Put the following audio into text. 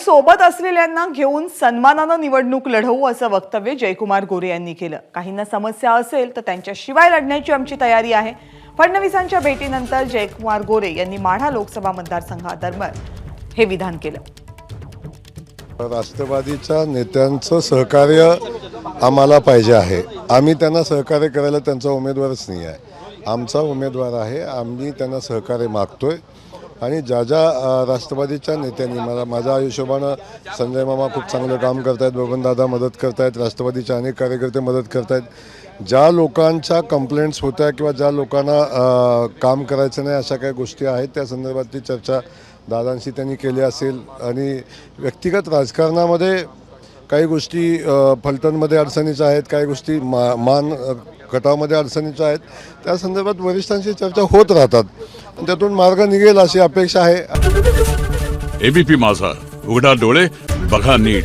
सोबत असलेल्यांना घेऊन सन्मानानं निवडणूक लढवू असं वक्तव्य जयकुमार गोरे यांनी केलं. काहींना समस्या असेल तर त्यांच्याशिवाय लढण्याची आमची तयारी आहे. फडणवीसांच्या भेटीनंतर जयकुमार गोरे यांनी माढा लोकसभा मतदारसंघादरम्यान हे विधान केलं. राष्ट्रवादीच्या नेत्यांचं सहकार्य आम्हाला पाहिजे आहे. आम्ही त्यांना सहकार्य करायला त्यांचा उमेदवारच नाही आहे. आमचा उमेदवार आहे आम्ही त्यांना सहकार्य मागतोय. आणि ज्या ज्या राष्ट्रवादीच्या नेत्यांनी मला माझ्या हिशोबानं संजय मामा खूप चांगलं काम करतायत बबनदादा मदत करतायत राष्ट्रवादीचे अनेक कार्यकर्ते मदत करतायत ज्या लोकांच्या कंप्लेंट्स होत्या किंवा ज्या लोकांना काम करायचं नाही अशा काही गोष्टी आहेत त्या संदर्भातली चर्चा दादांशी त्यांनी केली असेल. आणि व्यक्तिगत राजकारणामध्ये काही गोष्टी फलटणमध्ये अडचणीच्या आहेत काही गोष्टी मा मान अ, गटामध्ये अडचणीच्या आहेत. त्या संदर्भात वरिष्ठांशी चर्चा होत राहतात. त्यातून मार्ग निघेल अशी अपेक्षा आहे. एबीपी माझा. उघडा डोळे बघा नीट.